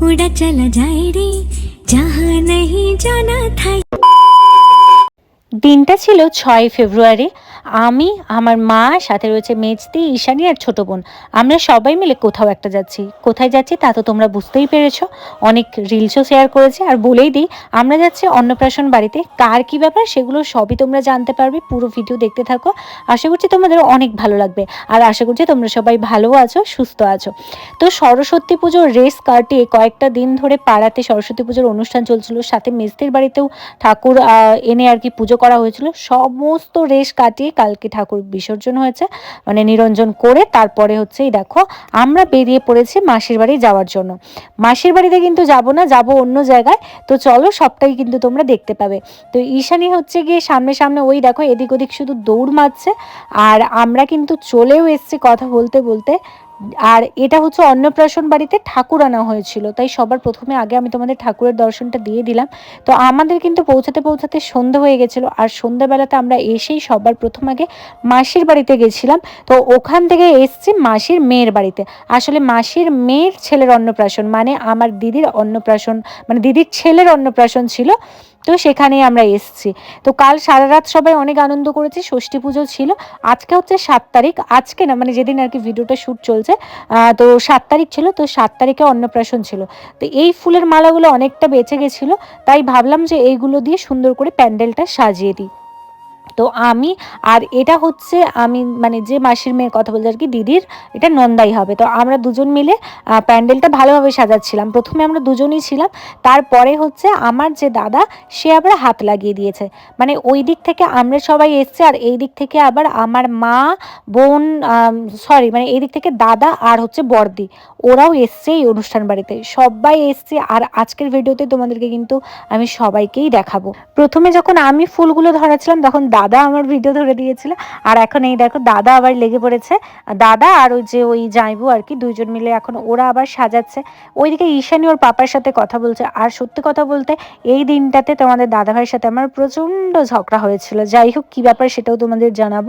উড়া চলা যায় রে যাহা নাহি জানা থাই দিনটা ছিল ছয় ফেব্রুয়ারি আমি, আমার মা, সাথে রয়েছে মেজদি, ঈশানি আর ছোট বোন। আমরা সবাই মিলে কোথাও একটা যাচ্ছি। কোথায় যাচ্ছি তা তো তোমরা বুঝতেই পেরেছ। অনেক রিলসও শেয়ার করেছে আর বলেই দিই, আমরা যাচ্ছি অন্নপ্রাশন বাড়িতে। কার কি ব্যাপার সেগুলো সবই তোমরা জানতে পারবে। পুরো ভিডিও দেখতে থাকো। আশা করছি তোমাদের অনেক ভালো লাগবে। আর আশা করছি তোমরা সবাই ভালো আছো, সুস্থ আছো। তো সরস্বতী পুজোর রেস কাটিয়ে কয়েকটা দিন ধরে পাড়াতে সরস্বতী পুজোর অনুষ্ঠান চলছিল। সাথে মেজদির বাড়িতেও ঠাকুর এনে আর কি পুজো করা হয়েছিল। সমস্ত রেস কাটিয়ে কালকে ঠাকুর বিসর্জন হয়েছে মানে নিরঞ্জন করে তারপরে হচ্ছে এই দেখো, আমরা বেরিয়ে পড়েছি মাসির বাড়ি যাওয়ার জন্য। মাসির বাড়িতে কিন্তু যাব না, যাব অন্য জায়গায়। তো চলো সবটাই কিন্তু তোমরা দেখতে পাবে। তো ঈশানি হচ্ছে গিয়ে সামনে সামনে ওই দেখো, এদিক ওদিক শুধু দৌড় মারছে। আর আমরা কিন্তু চলেও এসছি কথা বলতে বলতে। আর এটা হচ্ছে অন্নপ্রাশন বাড়িতে ঠাকুর আনা হয়েছিল। তাই সবার প্রথমে আগে আমি তোমাদের ঠাকুরের দর্শনটা দিয়ে দিলাম। তো আমাদের কিন্তু পৌঁছাতে পৌঁছাতে সন্ধে হয়ে গেছিল আর সন্ধ্যাবেলাতে আমরা এসেই সবার প্রথম আগে মাসির বাড়িতে গেছিলাম। তো ওখান থেকে এসছি মাসির মেয়ের বাড়িতে। আসলে মাসির মেয়ের ছেলের অন্নপ্রাশন মানে আমার দিদির অন্নপ্রাশন মানে দিদির ছেলের অন্নপ্রাশন ছিল। তো সেখানেই আমরা এসছি। তো কাল সারা রাত সবাই অনেক আনন্দ করেছি, ষষ্ঠী পুজো ছিল। আজকে হচ্ছে সাত তারিখ। আজকে না মানে যেদিন আর কি ভিডিওটা শ্যুট চলছে তো সাত তারিখ ছিল, তো সাত তারিখে অন্নপ্রাশন ছিল। তো এই ফুলের মালাগুলো অনেকটা বেঁচে গেছিল, তাই ভাবলাম যে এইগুলো দিয়ে সুন্দর করে প্যান্ডেলটা সাজিয়ে দিই। তো আমি, আর এটা হচ্ছে আমি মানে যে মাসির মেয়ের কথা বলছি আর কি, দিদির, এটা নন্দাই হবে। তো আমরা দুজন মিলে প্যান্ডেলটা ভালোভাবে সাজাচ্ছিলাম। প্রথমে আমরা দুজনই ছিলাম, তারপরে হচ্ছে আমার যে দাদা, সে আবার হাত লাগিয়ে দিয়েছে। মানে ওই দিক থেকে আমরা সবাই এসছে, আর এই দিক থেকে আবার আমার মা, বোন সরি মানে এই দিক থেকে দাদা আর হচ্ছে বর্দি ওরাও এসছে এই অনুষ্ঠান বাড়িতে। সবাই এসছে, আর আজকের ভিডিওতে তোমাদেরকে কিন্তু আমি সবাইকেই দেখাবো। প্রথমে যখন আমি ফুলগুলো ধরাছিলাম তখন দাদা আমার ভিডিও ধরে দিয়েছিল। আর এখন এই দেখো, দাদা আবার লেগে পড়েছে। দাদা আর ওই যে ওই জাইবু আর কি, দুইজন মিলে এখন ওরা আবার সাজাচ্ছে। ওইদিকে ঈশানী ওর পাপার সাথে কথা বলছে। আর সত্যি কথা বলতে, এই দিনটাতে তোমাদের দাদাভাইয়ের সাথে আমার প্রচণ্ড ঝগড়া হয়েছিল। যাই হোক, কী ব্যাপার সেটাও তোমাদের জানাব।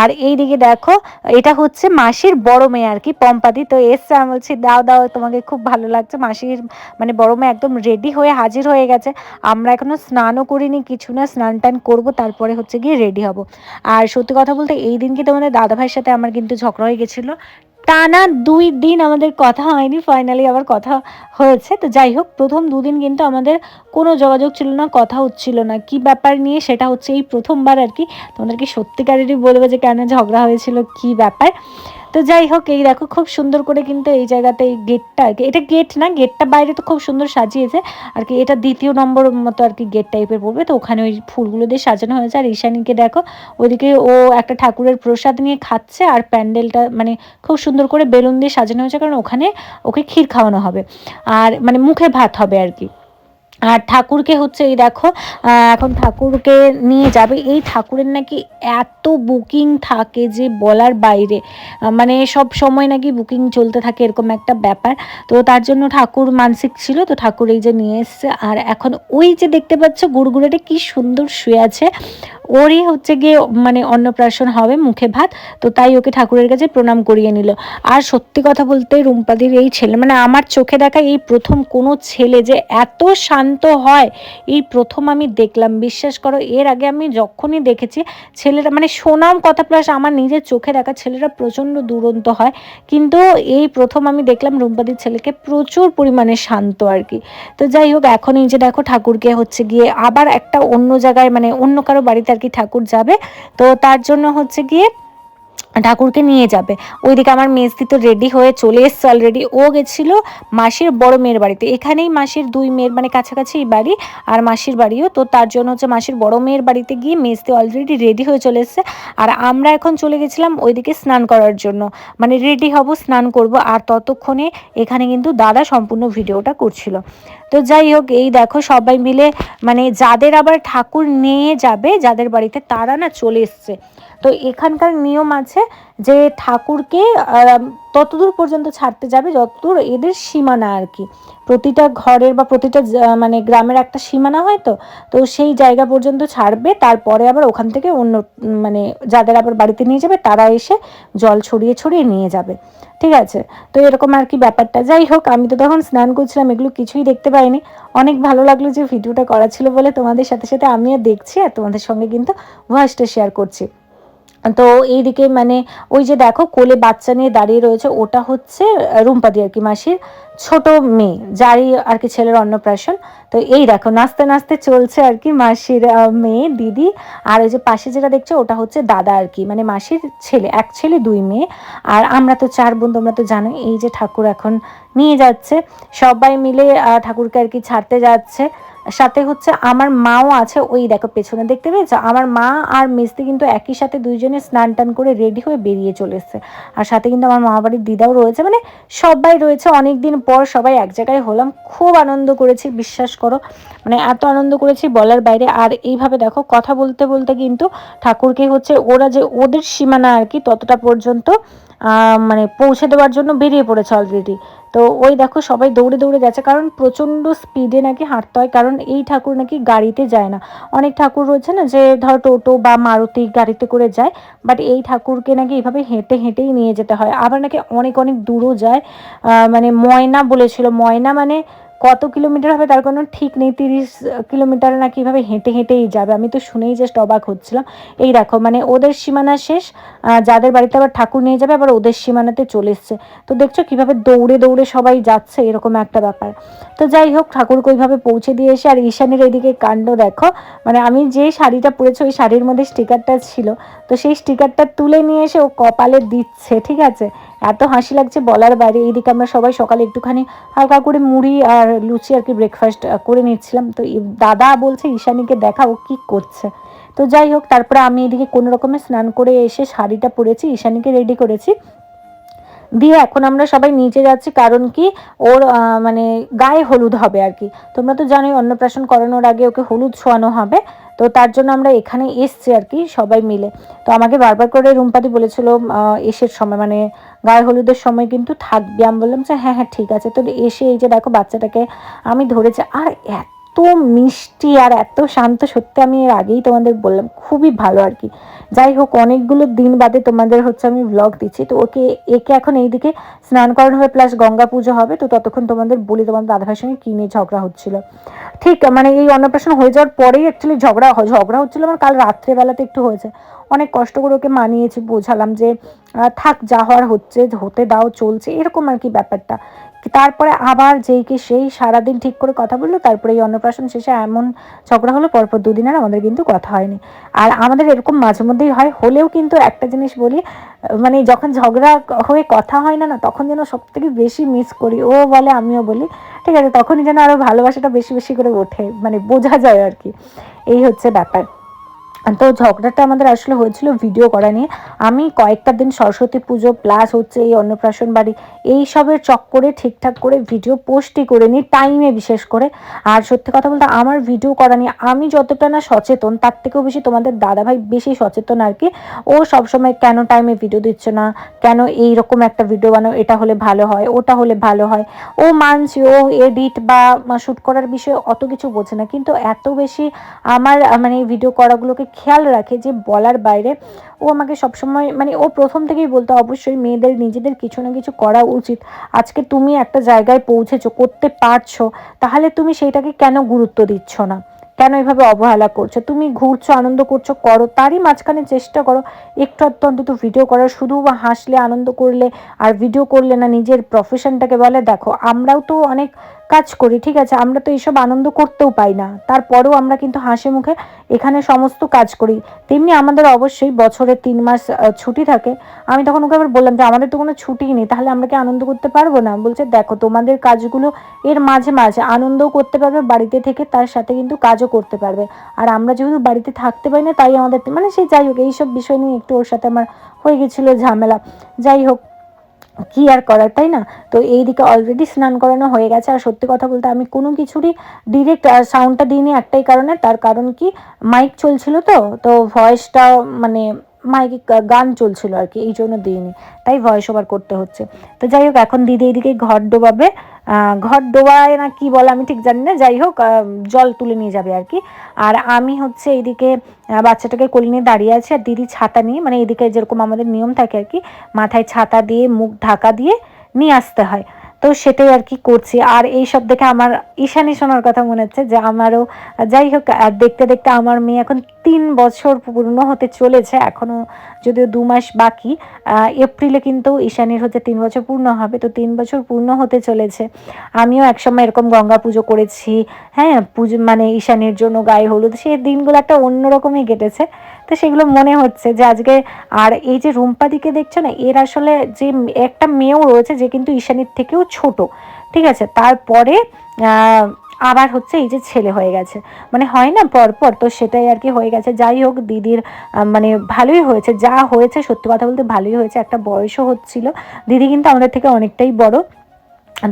আর এইদিকে দেখো, এটা হচ্ছে মাসির বড় মেয়ে আর কি পম্পাদি তো এসছে, আমি বলছি, দাও দাও, তোমাকে খুব ভালো লাগছে। মাসির মানে বড় মেয়ে একদম রেডি হয়ে হাজির হয়ে গেছে। আমরা এখনও স্নানও করিনি, কিছু না স্নান টান করব। তারপরে হচ্ছে গিয়ে রেডি হব। আর সত্যি কথা বলতে এই দিনকে তোমাদের দাদাভাইয়ের সাথে আমার কিন্তু ঝগড়া হয়ে গেছিল। টানা দুই দিন আমাদের কথা হয়নি ফাইনালি আবার কথা হয়েছে। তো যাই হোক, প্রথম দুদিন কিন্তু আমাদের কোনো যোগাযোগ ছিল না, কথা হচ্ছিল না। কি ব্যাপার নিয়ে সেটা হচ্ছে এই প্রথমবার আর কি। তোমাদেরকে সত্যিকারেরই বলব যে কেন ঝগড়া হয়েছিল, কি ব্যাপার। তো যাই হোক, এই দেখো খুব সুন্দর করে কিন্তু এই জায়গাতে এই গেটটা আর কি, এটা গেট না গেটটা বাইরে তো খুব সুন্দর সাজিয়েছে। আর কি এটা দ্বিতীয় নম্বর মতো আর কি গেট টাইপের পড়বে তো ওখানে ওই ফুলগুলো দিয়ে সাজানো হয়েছে। আর ঈশানীকে দেখো ওইদিকে ও একটা ঠাকুরের প্রসাদ নিয়ে খাচ্ছে আর প্যান্ডেলটা মানে খুব সুন্দর করে বেলুন দিয়ে সাজানো হয়েছে, কারণ ওখানে ওকে ক্ষীর খাওয়ানো হবে। আর মানে মুখে ভাত হবে আর কি। আর ঠাকুরকে হচ্ছে এই দেখো এখন ঠাকুরকে নিয়ে যাবে। এই ঠাকুরের নাকি এত বুকিং থাকে যে বলার বাইরে। মানে সব সময় নাকি বুকিং চলতে থাকে এরকম একটা ব্যাপার। তো তার জন্য ঠাকুর মানসিক ছিল, তো ঠাকুর এই যে নিয়ে এসছে। আর এখন ওই যে দেখতে পাচ্ছ গুড়গুড়েটা কি সুন্দর শুয়ে আছে। ওরই হচ্ছে গিয়ে মানে অন্নপ্রাশন হবে, মুখে ভাত। তো তাই ওকে ঠাকুরের কাছে প্রণাম করিয়ে নিল। আর সত্যি কথা বলতে রুম্পাদির এই ছেলে মানে আমার চোখে দেখা এই প্রথম কোনো ছেলে যে এত শান্ত হয়। এই প্রথম আমি দেখলাম, বিশ্বাস করো, এর আগে আমি যখনই দেখেছি, ছেলেরা মানে সোনাম কথা প্লাস আমার নিজের চোখে দেখা ছেলেরা প্রচণ্ড দুরন্ত হয়। কিন্তু এই প্রথম আমি দেখলাম রুম্পাদির ছেলেকে প্রচুর পরিমাণে শান্ত আর কি। তো যাই হোক, এখন এই যে দেখো ঠাকুরকে হচ্ছে গিয়ে আবার একটা অন্য জায়গায় মানে অন্য কারও বাড়িতে আর কি ঠাকুর যাবে। তো তার জন্য হচ্ছে গিয়ে ঠাকুরকে নিয়ে যাবে। ওইদিকে আমার মেজদি তো রেডি হয়ে চলে এসছে অলরেডি ও গেছিল মাসির বড় মেয়ের বাড়িতে। এখানেই মাসির দুই মেয়ের মানে কাছাকাছি বাড়ি আর মাসির বাড়িও। তো তার জন্য হচ্ছে মাসির বড় মেয়ের বাড়িতে গিয়ে মেজদি অলরেডি রেডি হয়ে চলে এসছে। আর আমরা এখন চলে গেছিলাম ওইদিকে স্নান করার জন্য। মানে রেডি হব, স্নান করব। আর ততক্ষণে এখানে কিন্তু দাদা সম্পূর্ণ ভিডিওটা করছিল। তো যাই হোক, এই দেখো সবাই মিলে মানে যাদের আবার ঠাকুর নিয়ে যাবে, যাদের বাড়িতে তারা না চলে এসছে। তো এখানকার নিয়ম আছে যে ঠাকুরকে ততদূর পর্যন্ত ছাড়তে যাবে যতদূর এদের সীমানা আর কি। প্রতিটা ঘরের বা প্রতিটা মানে গ্রামের একটা সীমানা হয় তো তো সেই জায়গা পর্যন্ত ছাড়বে, তারপরে আবার ওখান থেকে অন্য মানে যাদের আবার বাড়িতে নিয়ে যাবে তারা এসে জল ছড়িয়ে ছড়িয়ে নিয়ে যাবে। ঠিক আছে? তো এরকম আর কি ব্যাপারটা। যাই হোক, আমি তো তখন স্নান করছিলাম, এগুলো কিছুই দেখতে পাইনি। অনেক ভালো লাগল যে ভিডিওটা করা ছিল বলে তোমাদের সাথে সাথে আমিও দেখছি আর তোমাদের সঙ্গে কিন্তু ভয়েসটা শেয়ার করছি। তো এইদিকে মানে ওই যে দেখো কোলে বাচ্চা নিয়ে দাঁড়িয়ে রয়েছে, ওটা হচ্ছে রুম্পাদি আর কি মাসির ছোট মেয়ে, যারই আর কি ছেলের অন্নপ্রাশন। তো এই দেখো নাচতে নাচতে চলছে আর কি মাসির মেয়ে, দিদি। আর ওই যে পাশে যেটা দেখছ ওটা হচ্ছে দাদা আর কি মানে মাসির ছেলে, এক ছেলে, দুই মেয়ে। আর আমরা তো চার বোন, তোমরা তো জানো এই যে ঠাকুর এখন নিয়ে যাচ্ছে। সবাই মিলে ঠাকুরকে আর কি ছাড়তে যাচ্ছে। সাথে হচ্ছে আমার মাও আছে, ওই দেখো পেছনে দেখতে পেয়েছ? আমার মা আর মিস্তি কিন্তু একই সাথে দুইজনে স্নান টান করে রেডি হয়ে বেরিয়ে চলে এসছে। আর সাথে কিন্তু আমার মা বাড়ির দিদাও রয়েছে মানে সবাই রয়েছে। অনেক দিন পর সবাই এক জায়গায় হলাম। খুব আনন্দ করেছি, বিশ্বাস করো। মানে এত আনন্দ করেছি বলার বাইরে। আর এইভাবে দেখো, কথা বলতে বলতে কিন্তু ঠাকুরকে হচ্ছে ওরা যে ওদের সীমানা আর কি, ততটা পর্যন্ত মানে পৌঁছে দেওয়ার জন্য বেরিয়ে পড়েছে অলরেডি তো ওই দেখো সবাই দৌড়ে দৌড়ে গেছে কারণ প্রচণ্ড স্পিডে নাকি হাঁটতে হয়, কারণ এই ঠাকুর নাকি গাড়িতে যায় না। অনেক ঠাকুর রয়েছে না যে ধর টোটো বা মারুতি গাড়িতে করে যায় বাট এই ঠাকুরকে নাকি এইভাবে হেঁটে হেঁটেই নিয়ে যেতে হয়। আবার নাকি অনেক অনেক দূরও যায় মানে ময়না বলেছিল, ময়না মানে কত কিলোমিটার হবে তার কোনো ঠিক নেই, তিরিশ কিলোমিটার না এভাবে হেঁটে হেঁটেই যাবে। আমি তো শুনেই জাস্ট অবাক হচ্ছিলাম। এই দেখো মানে ওদের সীমানা শেষ যাদের বাড়িতে আবার ঠাকুর নিয়ে যাবে, আবার ওদের সীমানাতে চলে এসছে। তো দেখছ কীভাবে দৌড়ে দৌড়ে সবাই যাচ্ছে, এরকম একটা ব্যাপার। তো যাই হোক ঠাকুরকে ওইভাবে পৌঁছে দিয়ে এসে, আর ঈশানের এদিকে কাণ্ড দেখো। মানে আমি যে শাড়িটা পরেছি, ওই শাড়ির মধ্যে স্টিকারটা ছিল। তো সেই স্টিকারটা তুলে নিয়ে এসে ও কপালে দিচ্ছে, ঠিক আছে? এত হাসি লাগছে বলার বাইরে। এইদিকে আমরা সবাই সকালে একটুখানি হালকা করে মুড়ি আর লুচি আর কি ব্রেকফাস্ট করে নিচ্ছিলাম। তো দাদা বলছে, ঈশানীকে দেখা ও কী করছে। তো যাই হোক, তারপরে আমি এদিকে কোনো রকমের স্নান করে এসে শাড়িটা পরেছি, ঈশানীকে রেডি করেছি। দিয়ে এখন আমরা সবাই নিচে যাচ্ছি, কারণ কি ওর মানে গায়ে হলুদ হবে আর কি। তোমরা তো জানোই অন্নপ্রাশন করানোর আগে ওকে হলুদ ছোঁয়ানো হবে। তো তার জন্য আমরা এখানে এসছি আর কি সবাই মিলে। তো আমাকে বারবার করে রুমপাতি বলেছিল এসের সময় মানে গায়ে হলুদের সময় কিন্তু থাকবে। আমি বললাম যে হ্যাঁ হ্যাঁ ঠিক আছে। তো এসে এই যে দেখো বাচ্চাটাকে আমি ধরেছি। আর এত মিষ্টি আর এত শান্ত, সত্যি আমি এর আগেই তোমাদের বললাম, খুবই ভালো আর কি। যাই হোক, অনেকগুলো দিন বাদে তোমাদের হচ্ছে আমি ব্লগ দিচ্ছি। তো ওকে, একে এখন এইদিকে স্নান করানো হবে প্লাস গঙ্গা পুজো হবে। তো ততক্ষণ তোমাদের বলি, তোমাদের দাদাভাইয়ের সঙ্গে কী নিয়ে ঝগড়া হচ্ছিল। ঠিক মানে এই অন্নপ্রাশন হয়ে যাওয়ার পরেই অ্যাকচুয়ালি ঝগড়া ঝগড়া হচ্ছিল আমার কাল রাত্রেবেলাতে একটু হয়েছে। অনেক কষ্ট করে ওকে মানিয়েছি, বোঝালাম যে থাক, যা হওয়ার হচ্ছে, হতে দাও, চলছে, এরকম আর কি ব্যাপারটা। তারপরে আবার যেই কি সেই সারাদিন ঠিক করে কথা বলল, তারপরে এই অন্নপ্রাশন শেষে এমন ঝগড়া হলো, পরপর দুদিন আর আমাদের কিন্তু কথা হয়নি। আর আমাদের এরকম মাঝে মধ্যেই হয়, হলেও কিন্তু একটা জিনিস বলি মানে যখন ঝগড়া হয়ে কথা হয় না না তখন যেন সব থেকে বেশি মিস করি, ও বলে আমিও বলি, ঠিক আছে, তখনই যেন আরও ভালোবাসাটা বেশি বেশি করে ওঠে মানে বোঝা যায় আর কি। এই হচ্ছে ব্যাপার। তো ঝগড়াটা আমাদের আসলে হয়েছিল ভিডিও করা নিয়ে। আমি কয়েকটা দিন সরস্বতী পুজো প্লাস হচ্ছে এই অন্নপ্রাশন বাড়ি, এই সবের চক্করে ঠিকঠাক করে ভিডিও পোস্টই করে নিই টাইমে বিশেষ করে। আর সত্যি কথা বলতে আমার ভিডিও করা নিয়ে আমি যতটা না সচেতন, তার থেকেও বেশি তোমাদের দাদাভাই বেশি সচেতন আর কি। ও সবসময় কেন টাইমে ভিডিও দিচ্ছে না? কেন এই রকম একটা ভিডিও বানাও? এটা হলে ভালো হয়, ওটা হলে ভালো হয়। ও মানছি, ও এডিট বা শ্যুট করার বিষয়ে অত কিছু বোঝে না। কিন্তু এত বেশি আমার মানে ভিডিও করাগুলোকে খেয়াল রাখে যে বলার বাইরে ও আমাকে সবসময় মানে ও প্রথম থেকেই বলতো, অবশ্যই মেয়েদের, নিজেদের কিছু না কিছু করা উচিত। আজকে তুমি একটা জায়গায় পৌঁছেছো, করতে পারছ, তাহলে তুমি সেইটাকে কেন গুরুত্ব দিচ্ছ না? কেন এভাবে অবহেলা করছ? তুমি ঘুরছো, আনন্দ করছ, করো, তারই মাঝখানে চেষ্টা করো, একটু আধটু অন্তত ভিডিও করার শুধু বা হাসলে, আনন্দ করলে, আর ভিডিও করলে না, নিজের প্রফেশনটাকে বলে, দেখো, আমরাও তো অনেক কাজ করি, ঠিক আছে? আমরা তো এইসব আনন্দ করতেও পাই না। তারপরেও আমরা কিন্তু হাসি মুখে এখানে সমস্ত কাজ করি। তেমনি আমাদের অবশ্যই বছরে তিন মাস ছুটি থাকে। আমি তখন ওকে আবার বললাম যে, আমাদের তো কোনো ছুটিই নেই, তাহলে আমরা কি আনন্দ করতে পারব না? বলছে, দেখো, তোমাদের কাজগুলো এর মাঝে মাঝে। আনন্দও করতে পারবে, বাড়িতে থেকে তার সাথে কিন্তু কাজও করতে পারবে। আর আমরা যেহেতু বাড়িতে থাকতে পারি না, তাই আমাদের মানে সে যাই হোক, এইসব বিষয় নিয়ে একটু ওর সাথে আমার হয়ে গেছিল ঝামেলা। যাই হোক কি আর করার, তাই না? তো এই দিকে অলরেডি স্নান করানো হয়ে গেছে। আর সত্যি কথা বলতে আমি কোনো কিছুরই ডিরেক্ট সাউন্ডটা দিইনি একটাই কারণে। তার কারণ কি? মাইক চলছিল তো তো ভয়েসটা মানে মাইকে গান চলছিল আর কি এই জন্য দিইনি। তাই ভয়েস ওভার করতে হচ্ছে। তো যাই হোক, এখন দিদি এইদিকে ঘর ডোবাবে। ঘর ডোবায় না কি বলে আমি ঠিক জানি না, যাই হোক জল তুলে নিয়ে যাবে আর কি। আর আমি হচ্ছে এইদিকে বাচ্চাটাকে কোলে নিয়ে দাঁড়িয়ে আছি আর দিদি ছাতা নিয়ে মানে এদিকে যেরকম আমাদের নিয়ম থাকে আর কি, মাথায় ছাতা দিয়ে, মুখ ঢাকা দিয়ে নিয়ে আসতে হয়। তো সেটাই আর কি করছি। আর এই সব দেখে আমার ঈশানি শোনার কথা মনে হচ্ছে যে আমারও, যাই হোক আর দেখতে দেখতে আমার মেয়ে এখন তিন বছর পূর্ণ হতে চলেছে এখনও যদিও দু মাস বাকি এপ্রিলে কিন্তু ঈশানীর হচ্ছে তিন বছর পূর্ণ হবে, তো তিন বছর পূর্ণ হতে চলেছে। আমিও একসময় এরকম গঙ্গা পুজো করেছি হ্যাঁ পুজো মানে ঈশানীর জন্য গায়ে হলুদ সেই দিনগুলো একটা অন্যরকমই কেটেছে। তো সেগুলো মনে হচ্ছে যে আজকে আর এই যে রুম্পাদিকে দেখছ না, এর আসলে যে একটা মেয়েও রয়েছে, যে কিন্তু ঈশানীর থেকেও ছোট, ঠিক আছে? তারপরে আবার হচ্ছে এই যে ছেলে হয়ে গেছে। মানে হয় না পরপর তো সেটাই আর কি হয়ে গেছে। যাই হোক, দিদির মানে ভালোই হয়েছে। যা হয়েছে সত্যি কথা বলতে ভালোই হয়েছে। একটা বয়সও হচ্ছিল। দিদি কিন্তু আমাদের থেকে অনেকটাই বড়।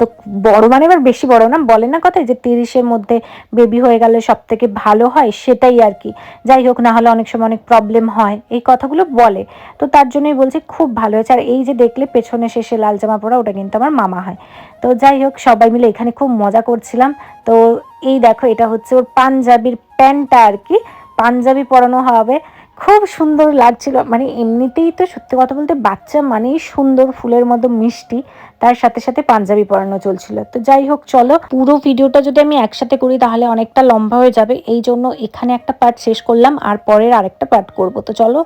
তো বড় মানে এবার বেশি বড় না, বলে না কথা যে তিরিশের মধ্যে বেবি হয়ে গেলে সব থেকে ভালো হয় সেটাই আর কি। যাই হোক, না হলে অনেক সময় অনেক প্রবলেম হয়। এই কথাগুলো বলে। তো তার জন্যই বলছি খুব ভালো হয়েছে। আর এই যে দেখলে পেছনে শেষে লাল জামা পরা, ওটা কিন্তু আমার মামা হয়। তো যাই হোক, সবাই মিলে এখানে খুব মজা করছিলাম। তো এই দেখো, এটা হচ্ছে ওর পাঞ্জাবির প্যান্টটা আর কি। পাঞ্জাবি পরানো হবে। খুব সুন্দর লাগছিল। মানে এমনিতেই তো সত্যি কথা বলতে বাচ্চা মানেই সুন্দর ফুলের মতো মিষ্টি। তার সাথে সাথে পাঞ্জাবি পরানো চলছিল। তো যাই হোক, চলো পুরো ভিডিওটা যদি আমি একসাথে করি তাহলে অনেকটা লম্বা হয়ে যাবে। এই জন্য এখানে একটা পার্ট শেষ করলাম, আর পরের আরেকটা পার্ট করব। তো চলো